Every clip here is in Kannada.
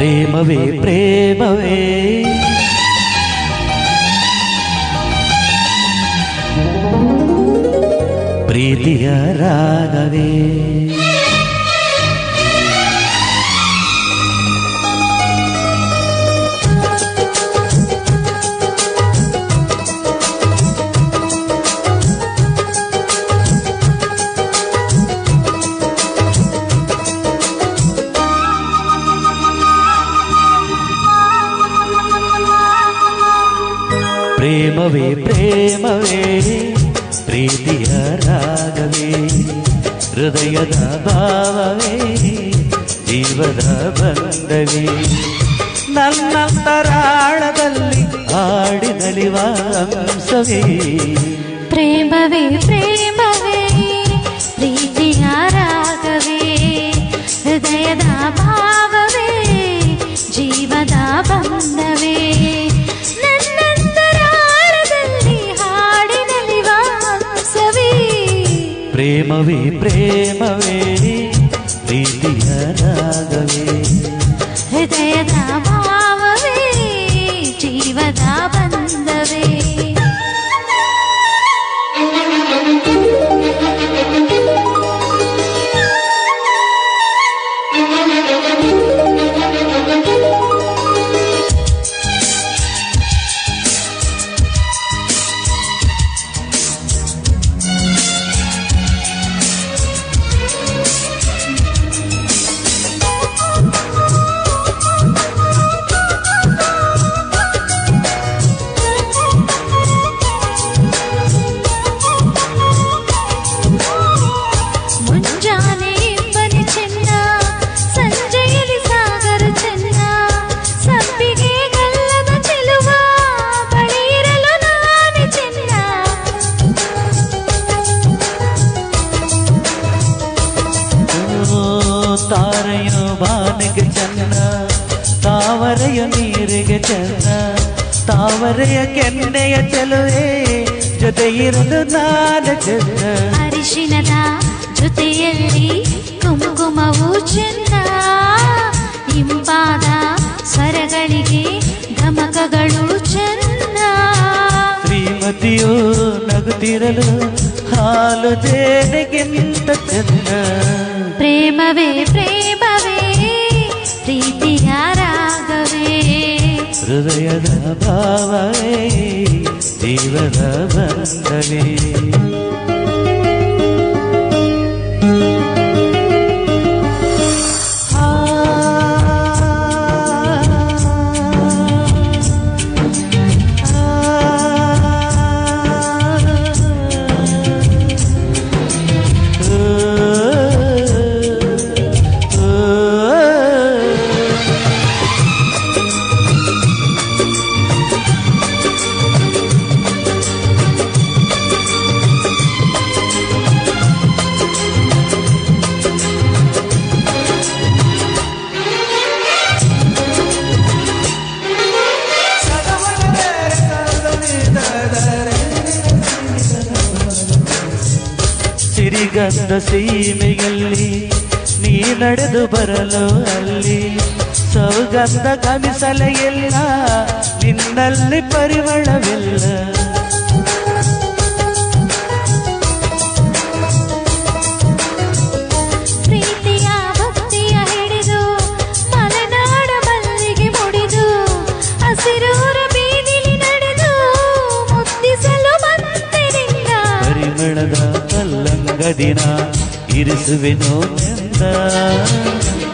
ప్రేమవే ప్రేమవే. ప్రీతిగా రాగవే. ಪ್ರೇಮವೇ ಪ್ರೇಮವೇ ಪ್ರೀತಿಯ ರಾಗವೇ ಹೃದಯದ ಭಾವವೇ ಜೀವದ ಬಂಧವೇ. ನನ್ನಂತರಾಳದಲ್ಲಿ ಆಡಿನಲಿವ ಅಂಶವೇ ಪ್ರೇಮವೇ ಪ್ರೇಮವೇ ప్రేమవే ప్రేమవే ప్రీతి రాగవే హృదయ ತಾರೆಯು ಬಾನಿಗೆ ಚೆನ್ನ ತಾವರೆಯ ನೀರಿಗೆ ಚೆನ್ನ ತಾವರೆಯ ಕೆನ್ನೆಯ ಚೆಲುವೆ ಜೊತೆ ಇರಲು ನಾನು ಚೆನ್ನ ಅರಿಶಿನದ ಜೊತೆಯಲ್ಲಿ ಕುಂಕುಮವು ಚೆನ್ನ ಇಂಪಾದ ಸ್ವರಗಳಿಗೆ ಗಮಕಗಳು ಚೆನ್ನ ಶ್ರೀಮತಿಯು ನಗುತ್ತಿರಲು ಹಾಲು ಜೇನಿಗಿಂತ ಚೆನ್ನ ಪ್ರೇಮವೇ ಪ್ರೇಮವೇ यदभावै देव नमस्त ಸಿರಿಗಂಧ ಸೀಮೆಯಲ್ಲಿ ನೀ ನಡೆದು ಬರಲು ಅಲ್ಲಿ ಸೌಗಂಧ ಕಮಿಸಲೆಯಲ್ಲ ನಿನ್ನಲ್ಲಿ ಪರಿಮಳವಿಲ್ಲ. ಕಲ್ಲಂಗದಿನ ಇರಿಸುವೆನು ಚಂದ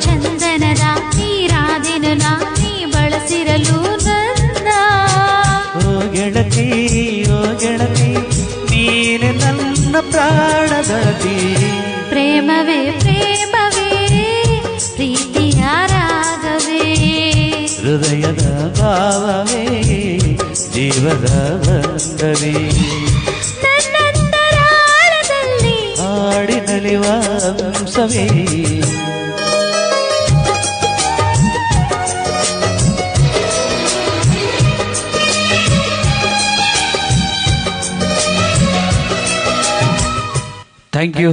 ಚಂದನದ ನೀರಾದೆನು ನೀ ಬಳಸಿರಲು ನನ್ನ ಓ ಗೆಳತಿ ಓ ಗೆಳತಿ ನೀನೆ ನನ್ನ ಪ್ರಾಣದತಿ ಪ್ರೇಮವೇ ಪ್ರೇಮವೇ ಪ್ರೀತಿಯ ರಾಗವೇ. ಹೃದಯದ ಭಾವವೇ ಜೀವದ ಬಂಧವೇ. ಹಾಡಿನಲಿವ ಅಂಶವೇ ಥ್ಯಾಂಕ್ ಯು